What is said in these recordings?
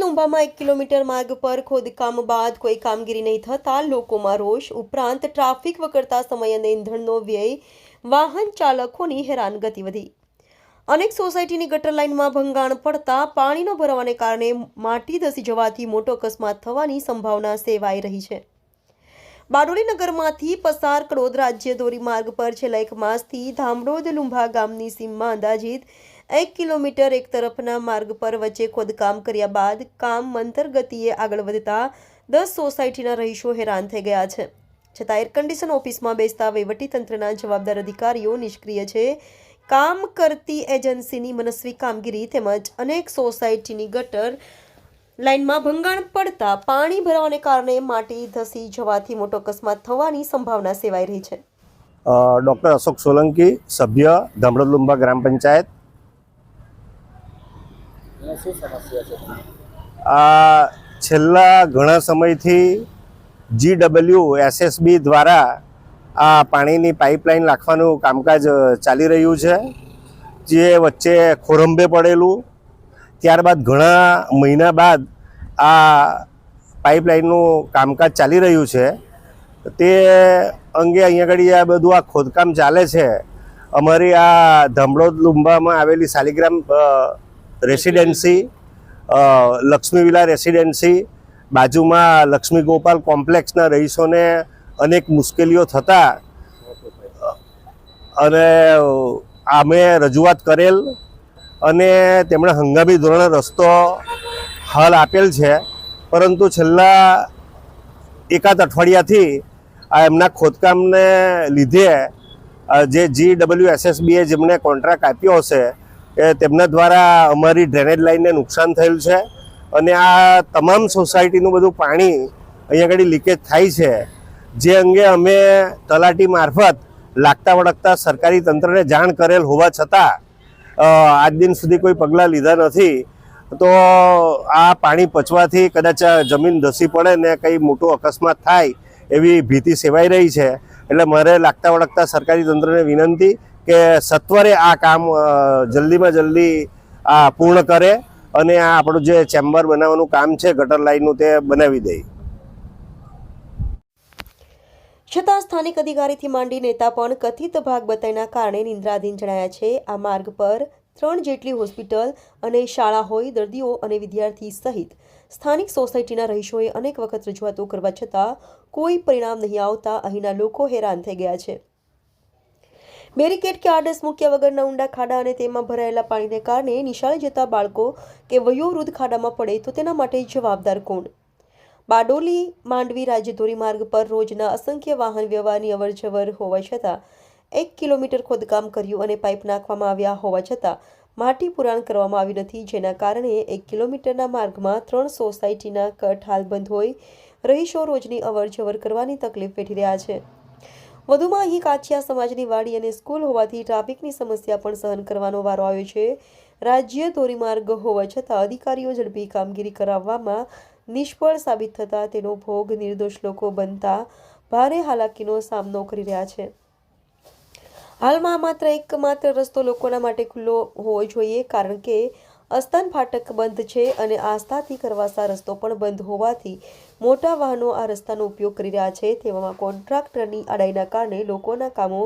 લુંબામાં એક કિલોમીટર માર્ગ પર ખોદકામ બાદ કોઈ કામગીરી નહીં થતાં લોકોમાં રોષ ઉપરાંત ટ્રાફિક વકરતા સમય અને ઇંધણનો વ્યય, વાહન ચાલકોની હેરાનગતિ વધી. અનેક સોસાયટીની ગટર લાઇનમાં ભંગાણ પડતા પાણીનો ભરાવાને કારણે માટી ધસી જવાથી મોટો અકસ્માત થવાની સંભાવના સેવાઈ રહી છે. બારડોલી નગરમાંથી પસાર કડોદ રાજ્ય ધોરીમાર્ગ પર છેલ્લા એક માસથી ધામડોદ લુંભા ગામની સીમમાં અંદાજિત એક કિલોમીટર એક તરફના માર્ગ પર વચ્ચે ખોદકામ કર્યા બાદ કામ મંતર ગતિએ આગળ વધતા દસ સોસાયટીના રહીશો હેરાન થઈ ગયા છે. છતાં એર કન્ડિશન ઓફિસમાં બેસતા વહીવટીતંત્રના જવાબદાર અધિકારીઓ નિષ્ક્રિય છે. કામ કરતી એજન્સીની મનસ્વી કામગીરી તેમજ અનેક સોસાયટીની ગટર લાઇનમાં ભંગાણ પડતા પાણી ભરાવાને કારણે માટી ધસી જવાથી મોટો અકસ્માત થવાની સંભાવના સેવાઈ રહી છે. ડૉક્ટર અશોક સોલંકી, સભ્ય ધામડોદ ગ્રામ પંચાયત આ છેલ્લા ઘણા સમયથી જી ડબલ્યુ એસએસબી દ્વારા આ પાણીની પાઇપલાઇન નાખવાનું કામકાજ ચાલી રહ્યું છે, જે વચ્ચે ખોરંભે પડેલું. ત્યારબાદ ઘણા મહિના બાદ આ પાઇપલાઇનનું કામકાજ ચાલી રહ્યું છે. તે અંગે અહીંયા આગળ આ બધું આ ખોદકામ ચાલે છે. અમારી આ ધમડોદ લુંબામાં આવેલી શાલિગ્રામ રેસિડેન્સી લક્ષ્મીવિલા લક્ષ્મી વિલા રેસિડેન્સી, બાજુમાં લક્ષ્મી ગોપાલ કોમ્પ્લેક્સના રહીશોને અનેક મુશ્કેલીઓ થતા, અને અમે રજૂઆત કરેલ અને તેમણે હંગામી ધોરણે રસ્તો હાલ આપેલ છે. પરંતુ છેલ્લા એકાદ અઠવાડિયાથી આ એમના ખોદકામને લીધે જે જી ડબલ્યુ એસએસબીએ જેમને કોન્ટ્રાક્ટ આપ્યો હશે તેમના દ્વારા અમારી ડ્રેનેજ લાઇનને નુકસાન થયેલ છે અને આ તમામ સોસાયટીનું બધું પાણી અહીંયા આગળ લીકેજ થાય છે. જે અંગે અમે તલાટી મારફત લાગતા વળગતા સરકારી તંત્રને જાણ કરેલ હોવા છતાં આજ દિન સુધી કોઈ પગલાં લીધા નથી. તો આ પાણી પચવાથી કદાચ જમીન ધસી પડે ને કંઈ મોટો અકસ્માત થાય એવી ભીતિ સેવાઈ રહી છે. એટલે મારે લાગતા વળગતા સરકારી તંત્રને વિનંતી કે સત્વરે આ કામ જલ્દીમાં જલ્દી આ પૂર્ણ કરે અને આ આપણું જે ચેમ્બર બનાવવાનું કામ છે, ગટર લાઇનનું તે બનાવી દે. છતાં સ્થાનિક અધિકારીથી માંડી નેતા પણ કથિત ભાગ બતાઈના કારણે નિંદ્રાધીન જણાયા છે, આ માર્ગ પર ત્રણ જેટલી હોસ્પિટલ અને શાળા હોય, દર્દીઓ અને વિદ્યાર્થી સહિત સ્થાનિક સોસાયટીના રહીશોએ અનેક વખત રજૂઆતો કરવા છતાં કોઈ પરિણામ નહીં આવતા અહીંના લોકો હેરાન થઈ ગયા છે. બેરિકેડ કે આડસ મૂક્યા વગરના ઊંડા ખાડા અને તેમાં ભરાયેલા પાણીને કારણે નિશાળે જતા બાળકો કે વયોવૃદ્ધ ખાડામાં પડે તો તેના માટે જવાબદાર કોણ? બારડોલી, માંડવી રાજ્ય ધોરીમાર્ગ પર રોજના અસંખ્ય વાહન વ્યવહારની અવરજવર હોવા છતાં એક કિલોમીટર ખોદકામ કર્યું અને પાઇપ નાખવામાં આવ્યા હોવા છતાં માટી પુરાણ કરવામાં આવી નથી, જેના કારણે એક કિલોમીટરના માર્ગમાં ત્રણ સોસાયટીના કટ હાલ બંધ હોય રહીશો રોજની અવરજવર કરવાની તકલીફ વેઠી રહ્યા છે. વધુમાં અહીં કાછિયા સમાજની વાડી અને સ્કૂલ હોવાથી ટ્રાફિકની સમસ્યા પણ સહન કરવાનો વારો આવ્યો છે. રાજ્ય ધોરીમાર્ગ હોવા છતાં અધિકારીઓ ઝડપી કામગીરી કરાવવામાં નિષ્ફળ સાબિત થતાં તેનો ભોગ નિર્દોષ લોકો બનતા ભારે હાલાકીનો સામનો કરી રહ્યા છે. હાલમાં માત્ર એકમાત્ર રસ્તો લોકોના માટે ખુલ્લો હોવો જોઈએ, કારણ કે અસ્તાન ફાટક બંધ છે અને આસ્થાથી કરવાસા રસ્તો પણ બંધ હોવાથી મોટા વાહનો આ રસ્તાનો ઉપયોગ કરી રહ્યા છે. તેવામાં કોન્ટ્રાક્ટરની અડાઈના કારણે લોકોના કામો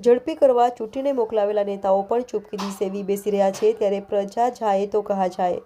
ઝડપી કરવા ચૂંટીને મોકલાવેલા નેતાઓ પણ ચૂપકીદી સેવી બેસી રહ્યા છે. ત્યારે પ્રજા જાય તો કહા જાય.